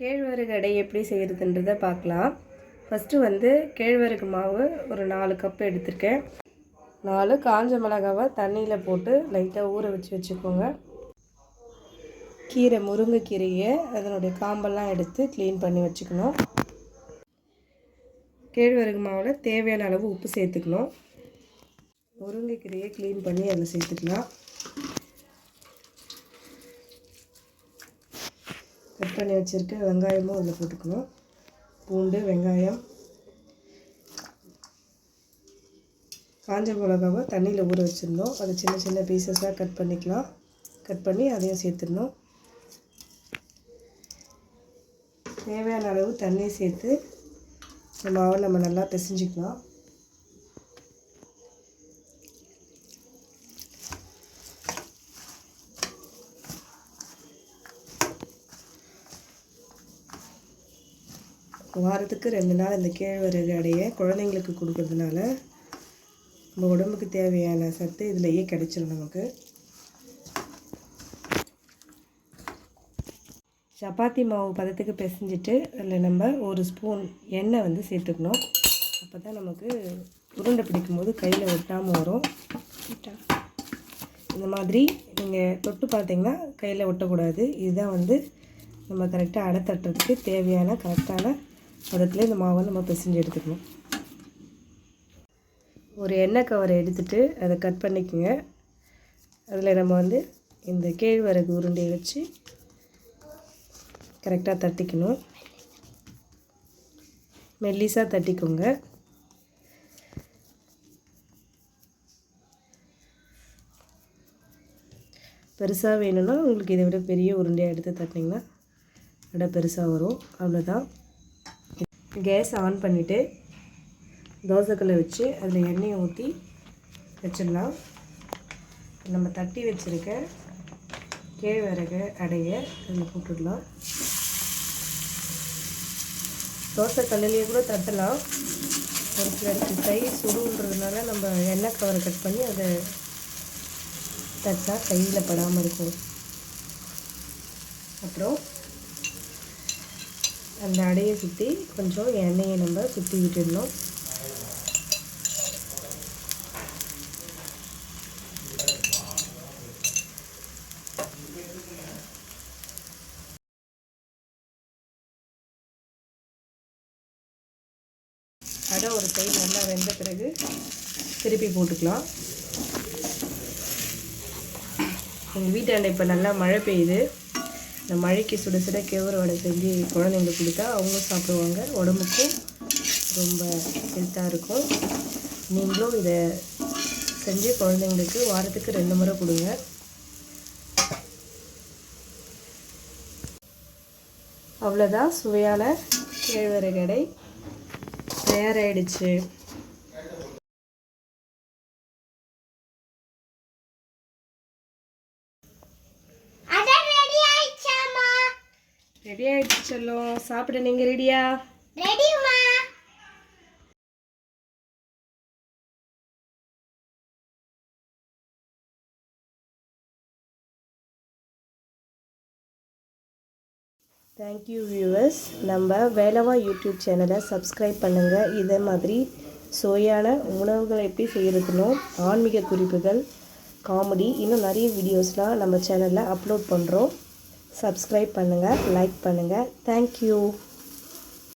கேழ்வரகு அடை எப்படி செய்கிறதுன்றதை பார்க்கலாம். ஃபஸ்ட்டு வந்து கேழ்வரகு மாவு ஒரு நாலு கப் எடுத்திருக்கேன். நாலு காஞ்ச மிளகாவை தண்ணியில் போட்டு லைட்டாக ஊற வச்சு வச்சுக்கோங்க. கீரை முருங்கைக்கீரையை அதனுடைய காம்பெல்லாம் எடுத்து க்ளீன் பண்ணி வச்சுக்கணும். கேழ்வரகு மாவில் தேவையான அளவு உப்பு சேர்த்துக்கணும். முருங்கைக்கீரையை க்ளீன் பண்ணி அதில் சேர்த்துக்கலாம். பண்ணி வச்சுருக்க வெங்காயமும் அதில் போட்டுக்கணும். பூண்டு வெங்காயம் காஞ்ச மிளகாவை தண்ணியில் ஊற வச்சுருந்தோம். அதை சின்ன சின்ன பீசஸாக கட் பண்ணிக்கலாம். கட் பண்ணி அதையும் சேர்த்துடணும். தேவையான அளவு தண்ணி சேர்த்து நம்ம மாவை நம்ம நல்லா பிசைஞ்சிக்கலாம். வாரத்துக்கு ரெண்டு நாள் இந்த கேழ்வரகு அடைய குழந்தைங்களுக்கு கொடுக்கறதுனால நம்ம உடம்புக்கு தேவையான சத்து இதிலையே கிடைச்சிடும் நமக்கு. சப்பாத்தி மாவு பதத்துக்கு பிசைஞ்சிட்டு அதில் நம்ம ஒரு ஸ்பூன் எண்ணெய் வந்து சேர்த்துக்கணும். அப்போ தான் நமக்கு உருண்டை பிடிக்கும்போது கையில் ஒட்டாமல் வரும். இந்த மாதிரி நீங்கள் தொட்டு பார்த்தீங்கன்னா கையில் ஒட்டக்கூடாது. இதுதான் வந்து நம்ம கரெக்டாக அடை தட்டுறதுக்கு தேவையான கரெக்டான பதத்தில் இந்த மாவை நம்ம பிசைஞ்சு எடுத்துக்கணும். ஒரு எண்ணெய் கவரை எடுத்துகிட்டு அதை கட் பண்ணிக்கோங்க. அதில் நம்ம வந்து இந்த கேழ்வரகு உருண்டையை வச்சு கரெக்டாக தட்டிக்கணும். மெல்லிஸாக தட்டிக்கோங்க. பெருசாக வேணும்னா உங்களுக்கு இதை விட பெரிய உருண்டையாக எடுத்து தட்டினீங்கன்னா அடை பெருசாக வரும். அவ்வளோதான் கேஸ் ஆன் பண்ணிவிட்டு தோசைக்கல்லை வச்சு அதில் எண்ணெயை ஊற்றி வச்சிடலாம். நம்ம தட்டி வச்சுருக்க கேழ்வரகு அடைய அதில் போட்டுடலாம். தோசை கூட தட்டலாம். ஒரு சிலருக்கு கை சுடுன்றதுனால நம்ம எண்ணெய் கவரை கட் பண்ணி அதை தச்சா கையில் படாமல் இருக்கும். அப்புறம் அந்த அடையை சுற்றி கொஞ்சம் எண்ணெயை நம்ம சுற்றி விட்டுடணும். அடை ஒரு கை நல்லா வெந்த பிறகு திருப்பி போட்டுக்கலாம். எங்கள் வீட்டாண்ட இப்போ நல்லா மழை பெய்யுது. இந்த மழைக்கு சுட சுட கேவர வடை செஞ்சு குழந்தைங்களுக்கு கொடுத்தா அவங்க சாப்பிடுவாங்க. உடம்புக்கும் ரொம்ப ஹெல்த்தாக இருக்கும். நீங்களும் இதை செஞ்சு குழந்தைங்களுக்கு வாரத்துக்கு ரெண்டு முறை கொடுங்க. அவ்வளோதான் சுவையான கேழ்வரை கடை தயாராகிடுச்சு அட ரெடி ஆயிடுச்சாமா ரெடி ஆகிடுச்சு செல்லம் சாப்பிட நீங்கள் ரெடியா ரெடிமா தேங்க்யூ வியூவர்ஸ் நம்ம வேலவா யூடியூப் சேனலை சப்ஸ்கிரைப் பண்ணுங்கள் இதே மாதிரி சுவையான உணவுகள் எப்படி செய்கிறதுனோ ஆன்மீக குறிப்புகள் காமெடி இன்னும் நிறைய வீடியோஸ்லாம் நம்ம சேனலில் அப்லோட் பண்ணுறோம் சப்ஸ்கிரைப் பண்ணுங்கள் லைக் பண்ணுங்கள் தேங்க்யூ